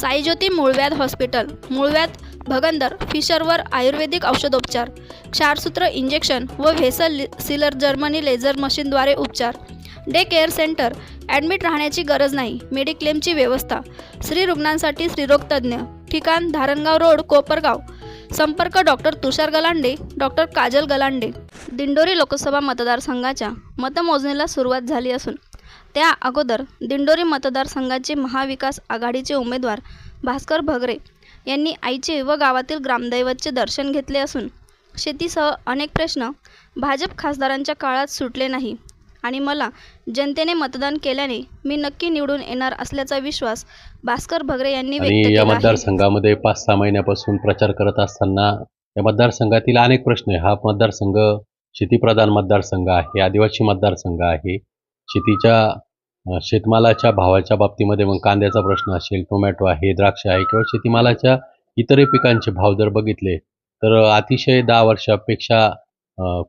साईज्योती मूळव्याध हॉस्पिटल मूळव्याध भगंदर फिशरवर आयुर्वेदिक औषधोपचार क्षारसूत्र इंजेक्शन व व्हेसल सिलर जर्मनी लेझर मशीनद्वारे उपचार. डे केअर सेंटर ॲडमिट राहण्याची गरज नाही मेडिक्लेमची व्यवस्था. स्त्री रुग्णांसाठी स्त्रीरोगतज्ञ ठिकाण धारणगाव रोड कोपरगाव. संपर्क डॉक्टर तुषार गलांडे डॉक्टर काजल गलांडे. दिंडोरी लोकसभा मतदारसंघाच्या मतमोजणीला सुरुवात झाली असून त्या अगोदर दिंडोरी मतदारसंघाचे महाविकास आघाडीचे उमेदवार भास्कर भगरे यांनी आईचे व गावातील ग्रामदैवतचे दर्शन घेतले असून शेतीसह अनेक प्रश्न भाजप खासदारांच्या काळात सुटले नाही. आणि मला जनतेने मतदान केल्याने मी नक्की निवडून येणार असल्याचा विश्वास भास्कर भगरे यांनी व्यक्त या केला आहे. मतदारसंघामध्ये पाच सहा महिन्यापासून प्रचार करत असताना या मतदारसंघातील अनेक प्रश्न हा मतदारसंघ शेतीप्रधान मतदारसंघ आहे आदिवासी मतदारसंघ आहे. शेतीच्या शेतमालाच्या भावाच्या बाबतीमध्ये मग कांद्याचा प्रश्न असेल टोमॅटो आहे द्राक्ष आहे किंवा शेतीमालाच्या इतरही पिकांचे भाव जर बघितले तर अतिशय दहा वर्षापेक्षा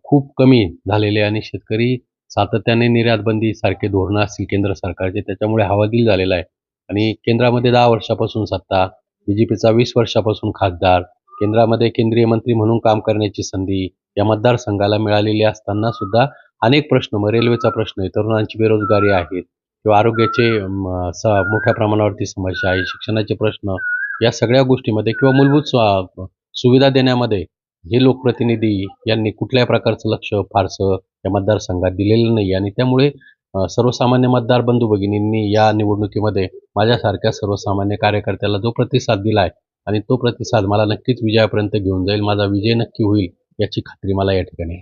खूप कमी झालेले आणि शेतकरी सातत्याने निर्यातबंदीसारखे सारखे धोरणं असतील केंद्र सरकारचे. त्याच्यामुळे हवादिल झालेला आहे. आणि केंद्रामध्ये दहा वर्षापासून सत्ता बी जे पीचा वीस वर्षापासून खासदार केंद्रामध्ये केंद्रीय मंत्री म्हणून काम करण्याची संधी या मतदारसंघाला मिळालेली असताना सुद्धा अनेक प्रश्न मग रेल्वेचा प्रश्न आहे तरुणांची बेरोजगारी आहेत किंवा आरोग्याचे स मोठ्या प्रमाणावरती समस्या आहे शिक्षणाचे प्रश्न या सगळ्या गोष्टीमध्ये किंवा मूलभूत सुविधा देण्यामध्ये हे लोकप्रतिनिधी यांनी कुठल्याही प्रकारचं लक्ष फारसं या मतदारसंघात दिलेलं नाही. आणि त्यामुळे सर्वसामान्य मतदार बंधू भगिनींनी या निवडणुकीमध्ये माझ्यासारख्या सर्वसामान्य कार्यकर्त्याला जो प्रतिसाद दिला आहे आणि तो प्रतिसाद मला नक्कीच विजयापर्यंत घेऊन जाईल माझा विजय नक्की होईल याची खात्री मला या ठिकाणी आहे.